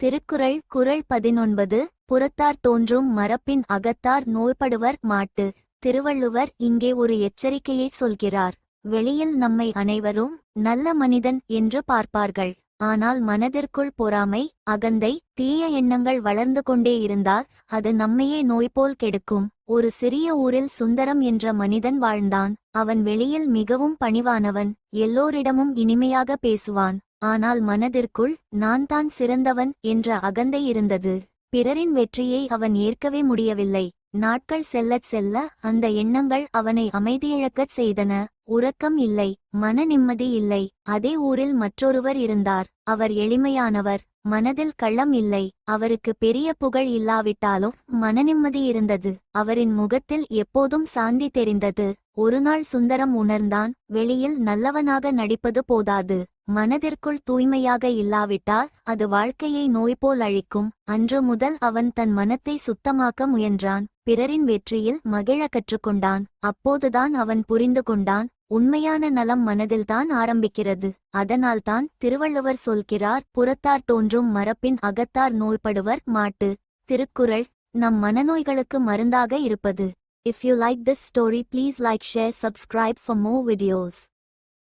திருக்குறள் குறள் பதினொன்பது புறத்தார் தோன்றும் மரப்பின் அகத்தார் நோய்படுவர் மாட்டு. திருவள்ளுவர் இங்கே ஒரு எச்சரிக்கையை சொல்கிறார். வெளியில் நம்மை அனைவரும் நல்ல மனிதன் என்று பார்ப்பார்கள். ஆனால் மனதிற்குள் பொறாமை அகந்தை தீய எண்ணங்கள் வளர்ந்து கொண்டே இருந்தால் அது நம்மையே நோய்போல் கெடுக்கும். ஒரு சிறிய ஊரில் சுந்தரம் என்ற மனிதன் வாழ்ந்தான். அவன் வெளியில் மிகவும் பணிவானவன். எல்லோரிடமும் இனிமையாக பேசுவான். ஆனால் மனதிற்குள் நான் தான் சிறந்தவன் என்ற அகந்தை இருந்தது. பிறரின் வெற்றியை அவன் ஏற்கவே முடியவில்லை. நாட்கள் செல்லச் செல்ல அந்த எண்ணங்கள் அவனை அமைதியிழக்கச் செய்தன. உறக்கம் இல்லை மன நிம்மதி இல்லை. அதே ஊரில் மற்றொருவர் இருந்தார். அவர் எளிமையானவர் மனதில் கள்ளம் இல்லை. அவருக்கு பெரிய புகழ் இல்லாவிட்டாலும் மனநிம்மதி இருந்தது. அவரின் முகத்தில் எப்போதும் சாந்தி தெரிந்தது. ஒருநாள் சுந்தரம் உணர்ந்தான் வெளியில் நல்லவனாக நடிப்பது போதாது. மனதிற்குள் தூய்மையாக இல்லாவிட்டால் அது வாழ்க்கையை நோய் போல் அழிக்கும். அன்று முதல் அவன் தன் மனத்தை சுத்தமாக்க முயன்றான். பிறரின் வெற்றியில் மகிழ கற்றுக்கொண்டான். அப்போதுதான் அவன் புரிந்து கொண்டான் உண்மையான நலம் மனதில்தான் ஆரம்பிக்கிறது. அதனால்தான் திருவள்ளுவர் சொல்கிறார் புறத்தார் தோன்றும் மரப்பின் அகத்தார் நோய்படுவர் மாட்டு. திருக்குறள் நம் மனநோய்களுக்கு மருந்தாக இருப்பது. If you like this story please like share subscribe for more videos